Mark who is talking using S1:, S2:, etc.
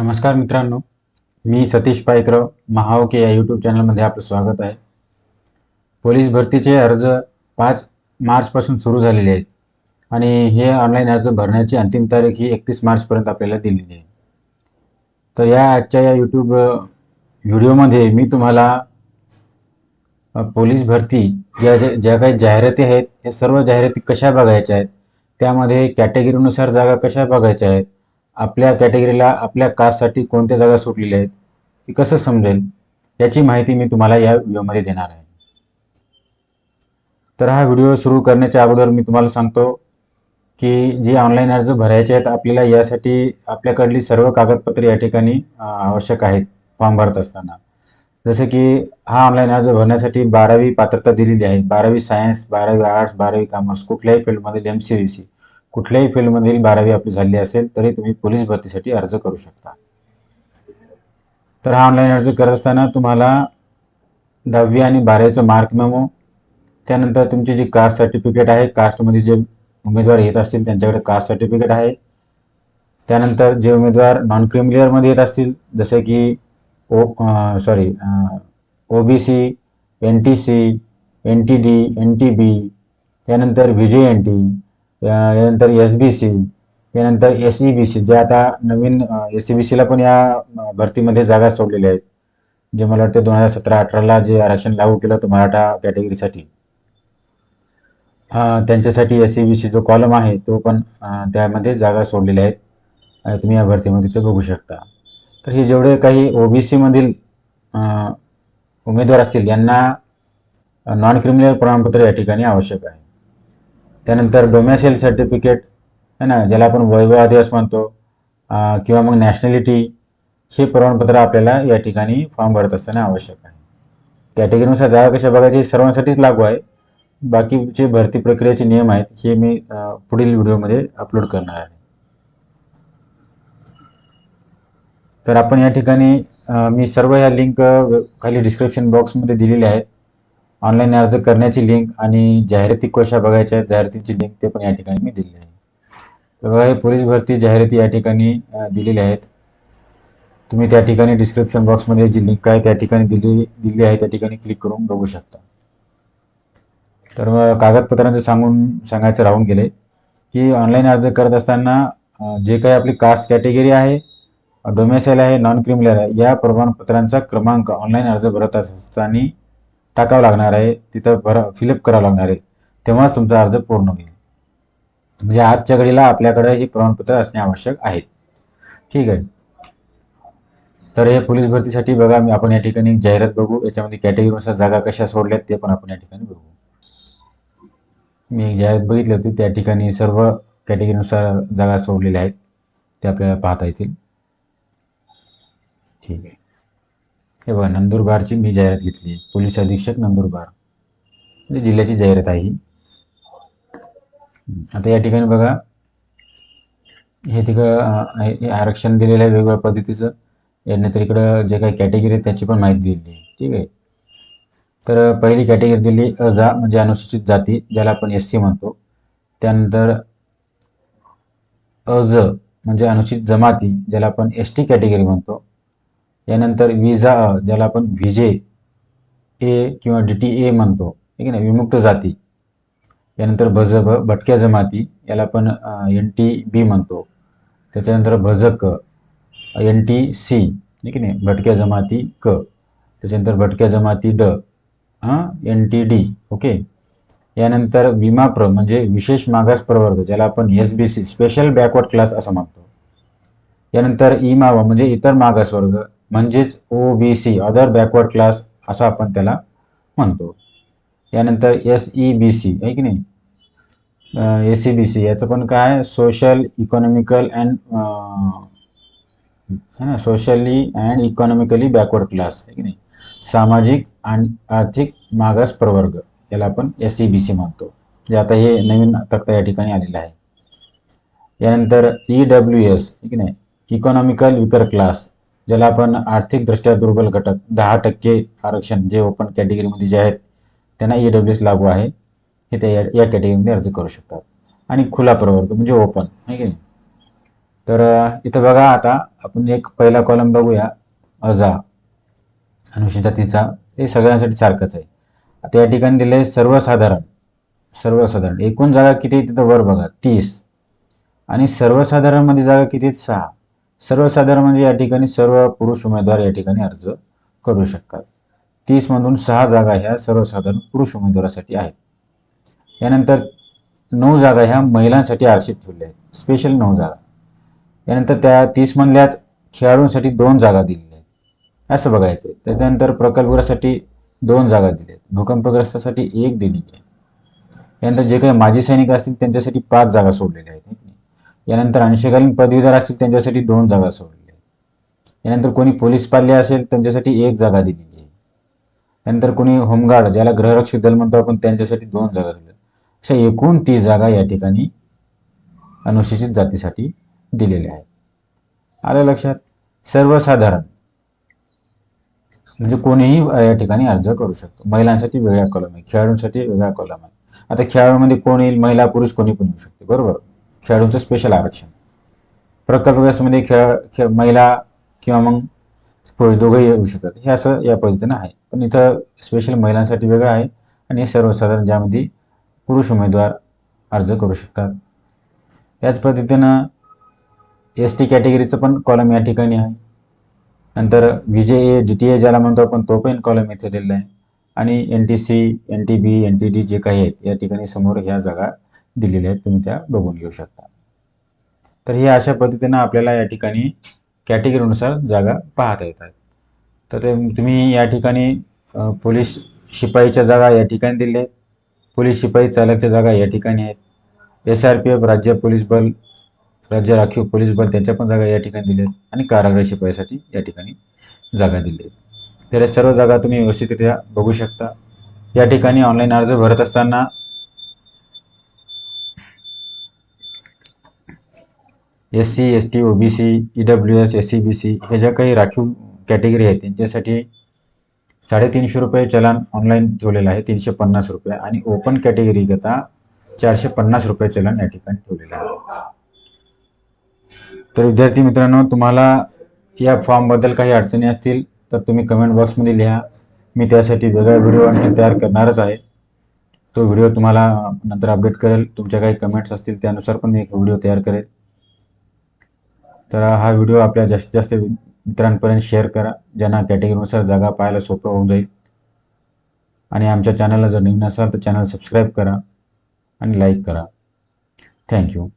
S1: नमस्कार मित्रांनो मी सतीश पायकराव महाओके या यूट्यूब चॅनलमध्ये आपलं स्वागत आहे. पोलीस भरतीचे अर्ज पाच मार्चपासून सुरू झालेले आहेत आणि हे ऑनलाईन अर्ज भरण्याची अंतिम तारीख ही एकतीस मार्चपर्यंत आपल्याला दिलेली आहे. तर या आजच्या या यूट्यूब व्हिडिओमध्ये मी तुम्हाला पोलीस भरती ज्या ज्या ज्या काही जाहिराती आहेत हे सर्व जाहिराती कशा बघायच्या आहेत त्यामध्ये कॅटेगरीनुसार जागा कशा बघायच्या आहेत आपल्या कॅटेगरीला आपल्या कास्टसाठी कोणत्या जागा सुटलेल्या आहेत हे कसं समजेल याची माहिती मी तुम्हाला या व्हिडिओमध्ये देणार आहे. तर हा व्हिडिओ सुरू करण्याच्या अगोदर मी तुम्हाला सांगतो की जे ऑनलाईन अर्ज भरायचे आहेत आपल्याला यासाठी आपल्याकडली सर्व कागदपत्रे या ठिकाणी आवश्यक आहेत फॉर्म भरत असताना. जसं की हा ऑनलाईन अर्ज भरण्यासाठी बारावी पात्रता दिलेली आहे. बारावी सायन्स बारावी आर्ट्स बारावी कॉमर्स कुठल्याही फील्डमधील एम सी व्ही सी कुठल्याही फील्डमधील बारावी आपली झाली असेल तरी तुम्ही पोलीस भरतीसाठी अर्ज करू शकता. तर हा ऑनलाईन अर्ज करत असताना तुम्हाला दहावी आणि बारावीचं मार्क मेमो त्यानंतर तुमची जी कास्ट सर्टिफिकेट आहे कास्टमध्ये जे उमेदवार येत असतील त्यांच्याकडे कास्ट सर्टिफिकेट आहे. त्यानंतर जे उमेदवार नॉन क्रिमिलियरमध्ये येत असतील जसे की ओ sorry O B C N T C N T D N T B त्यानंतर व्ही जे एन टी यानंतर एस बी सी यानंतर एस ई बी सी जे आता नवीन एस ई बी सीला पण या भरतीमध्ये जागा सोडलेल्या आहेत. जे मला वाटतं दोन हजार सतरा अठराला जे आरक्षण लागू केलं होतं मराठा कॅटेगरीसाठी त्यांच्यासाठी एस ई बी सी जो कॉलम आहे तो पण त्यामध्ये जागा सोडलेल्या आहेत तुम्ही या भरतीमध्ये ते बघू शकता. तर हे जेवढे काही ओ बी सीमधील उमेदवार असतील यांना नॉन क्रिमिनल प्रमाणपत्र या ठिकाणी आवश्यक आहे. त्यानंतर डोमॅसेल सर्टिफिकेट आहे ना ज्याला आपण वैभव आदिवास म्हणतो किंवा मग नॅशनॅलिटी हे प्रमाणपत्र आपल्याला या ठिकाणी फॉर्म भरत असताना आवश्यक आहे. कॅटेगरीनुसार जागा कशा बघायची सर्वांसाठीच लागू आहे. बाकीचे भरती प्रक्रियेचे नियम आहेत हे मी पुढील व्हिडिओमध्ये अपलोड करणार आहे. तर आपण या ठिकाणी मी सर्व ह्या लिंक खाली डिस्क्रिप्शन बॉक्समध्ये दिलेल्या आहेत. ऑनलाईन अर्ज करण्याची लिंक आणि जाहिराती कशा बघायच्या आहेत जाहिरातीची लिंक ते पण या ठिकाणी मी दिलेली आहे. तर बघा हे पोलीस भरती जाहिराती या ठिकाणी दिलेल्या आहेत. तुम्ही त्या ठिकाणी डिस्क्रिप्शन बॉक्समध्ये जी लिंक आहे त्या ठिकाणी दिली दिली आहे त्या ठिकाणी क्लिक करून बघू शकता. तर मग कागदपत्रांचं सांगून सांगायचं राहून गेले की ऑनलाईन अर्ज करत असताना जे काही आपली कास्ट कॅटेगरी आहे डोमेसाईल आहे नॉन क्रिमिनल आहे या प्रमाणपत्रांचा क्रमांक ऑनलाईन अर्ज भरत असताना टाकावं लागणार आहे तिथं भरा फिलअप करावं लागणार आहे. तेव्हाच तुमचा अर्ज पूर्ण होईल. म्हणजे आजच्या घडीला आपल्याकडे हे प्रमाणपत्र असणे आवश्यक आहे. ठीक आहे. तर हे पोलीस भरतीसाठी बघा मी आपण या ठिकाणी जाहिरात बघू. याच्यामध्ये कॅटेगरीनुसार जागा कशा सोडल्यात ते पण आपण या ठिकाणी बघू. मी एक जाहिरात बघितली होती त्या ठिकाणी सर्व कॅटेगरीनुसार जागा सोडलेल्या आहेत. ते आपल्याला पाहता येतील. ठीक आहे. हे बघा नंदुरबारची मी जाहिरात घेतली. आहे पोलीस अधीक्षक नंदुरबार. म्हणजे जिल्ह्याची जाहिरात आहे ही. आता या ठिकाणी बघा. हे तिकडं आरक्षण दिलेलं आहे वेगवेगळ्या पद्धतीचं. यानंतर इकडं जे काही कॅटेगरी आहे त्याची पण माहिती दिली आहे. ठीक आहे. तर पहिली कॅटेगरी दिली अजा म्हणजे अनुसूचित जाती ज्याला आपण एस सी म्हणतो. त्यानंतर अज म्हणजे अनुसूचित जमाती ज्याला आपण एस टी कॅटेगरी म्हणतो. यानंतर विजा अ ज्याला आपण विजे ए किंवा डी टी ए म्हणतो ठीक आहे ना विमुक्त जाती. यानंतर भजब भटक्या जमाती याला आपण एन टी बी म्हणतो. त्याच्यानंतर भजक एन टी सी ठीक आहे नाही भटक्या जमाती क. त्याच्यानंतर भटक्या जमाती ड हां एन टी डी ओके. यानंतर विमाप्र म्हणजे विशेष मागास प्रवर्ग ज्याला आपण S B C special backward class असं म्हणतो. यानंतर इमावा म्हणजे इतर मागासवर्ग म्हणजेच O B C other backward class असं आपण त्याला म्हणतो. यानंतर एस ई बी सी आहे की नाही? एस सी बी सी याचं पण काय? सोशल इकॉनॉमिकल अँड है ना? Socially and economically backward class आहे की नाही? सामाजिक आणि आर्थिक मागास प्रवर्ग याला आपण एस सी बी सी म्हणतो. जे आता हे नवीन तक्ता या ठिकाणी आलेला आहे. यानंतर ई डब्ल्यू एस की नाही? इकॉनॉमिकल विकर क्लास ज्याला आपण आर्थिकदृष्ट्या दुर्बल घटक दहा टक्के आरक्षण जे ओपन कॅटेगरीमध्ये जे आहेत त्यांना ई डब्ल्यू एस लागू आहे. हे त्या या या कॅटेगरीमध्ये अर्ज करू शकतात. आणि खुला प्रवर्ग म्हणजे ओपन आहे की नाही? तर इथं बघा आता आपण एक पहिला कॉलम बघूया. अजा. अनुसूचित जातीचा हे सगळ्यांसाठी सारखंच आहे. आता या ठिकाणी दिलं आहे सर्वसाधारण. सर्वसाधारण. एकूण जागा किती आहे तिथं वर बघा. तीस. आणि सर्वसाधारणमध्ये जागा किती आहेत? सहा. सर्वसाधारण म्हणजे या ठिकाणी सर्व पुरुष उमेदवार या ठिकाणी अर्ज करू शकतात. तीसमधून सहा जागा ह्या सर्वसाधारण पुरुष उमेदवारासाठी आहेत. यानंतर नऊ जागा ह्या महिलांसाठी आरक्षित ठेवल्या आहेत. स्पेशल नऊ जागा. यानंतर त्या तीसमधल्याच खेळाडूंसाठी दोन जागा दिलेल्या आहेत. असं बघायचं आहे. त्याच्यानंतर प्रकल्पग्रस्तासाठी दोन जागा दिल्या आहेत. भूकंपग्रस्तासाठी एक दिलेली आहे. यानंतर जे काही माजी सैनिक असतील त्यांच्यासाठी पाच जागा सोडलेल्या आहेत. यानंतर अंशकालीन पदवीधर असतील त्यांच्यासाठी दोन जागा सोडल्या यानंतर कोणी पोलीस पाल्य असेल त्यांच्यासाठी एक जागा दिलेली आहे. यानंतर कोणी होमगार्ड ज्याला गृहरक्षक दल म्हणतो आपण त्यांच्यासाठी दोन जागा दिल्या अशा एकूण तीस जागा या ठिकाणी अनुसूचित जातीसाठी दिलेल्या आहेत. आलं लक्षात? सर्वसाधारण. म्हणजे कोणीही या ठिकाणी अर्ज करू शकतो. महिलांसाठी वेगळा कॉलम आहे खेळाडूंसाठी वेगळा कॉलम आहे आता खेळाडूमध्ये कोण येईल? महिला पुरुष कोणी पण येऊ शकते. बरोबर? खेळाडूंचं स्पेशल आरक्षण. प्रकल्पग्रस्तमध्ये खेळ खेळ महिला किंवा मग पुरुष दोघंही येऊ शकतात. हे असं या पद्धतीनं आहे. पण इथं स्पेशल महिलांसाठी वेगळं आहे आणि सर्वसाधारण ज्यामध्ये पुरुष उमेदवार अर्ज करू शकतात. याच पद्धतीनं एस टी कॅटेगरीचं पण कॉलम या ठिकाणी आहे. नंतर विजय ए डी टी ए ज्याला म्हणतो आपण तो पण कॉलम इथे दिलेला आहे. आणि N T C N T B N T D जे काही आहेत या ठिकाणी समोर ह्या जागा दिलेल्या आहेत तुम्ही त्या बघून घेऊ शकता. तर हे अशा पद्धतीनं आपल्याला या ठिकाणी कॅटेगरीनुसार जागा पाहता येतात. तर ते तुम्ही या ठिकाणी पोलीस शिपाईच्या जागा या ठिकाणी दिल्या आहेत. पोलीस शिपाई चालकच्या जागा या ठिकाणी आहेत. एस आर पी एफ राज्य पोलीस बल राज्य राखीव पोलीस बल त्यांच्या पण जागा या ठिकाणी दिल्या आहेत आणि कारागृह शिपाईसाठी या ठिकाणी जागा दिली आहेत. तर या सर्व जागा तुम्ही व्यवस्थितरित्या बघू शकता. या ठिकाणी ऑनलाईन अर्ज भरत असताना S C S T O B C E W S S S C B C ज्या काही राखीव कॅटेगरी आहेत त्यांच्यासाठी साडेतीनशे रुपये चलन ऑनलाईन ठेवलेलं आहे तीनशे पन्नास रुपये. आणि ओपन कॅटेगरी करता चारशे पन्नास रुपये चलन या ठिकाणी ठेवलेलं आहे. तर विद्यार्थी मित्रांनो तुम्हाला या फॉर्मबद्दल काही अडचणी असतील तर तुम्ही कमेंट बॉक्समध्ये लिहा. मी त्यासाठी वेगळा व्हिडिओ आणखी तयार करणारच आहे. तो व्हिडिओ तुम्हाला नंतर अपडेट करेल. तुमच्या काही कमेंट्स असतील त्यानुसार पण मी एक व्हिडिओ तयार करेल. तर हा व्हिडिओ आपल्या जास्तीत जास्त मित्रांपर्यंत शेअर करा ज्यांना कॅटेगरीनुसार जागा पाहायला सोपं होऊन जाईल. आणि आमच्या चॅनलला जर नवीन असाल तर चॅनल सबस्क्राईब करा आणि लाईक करा. थँक्यू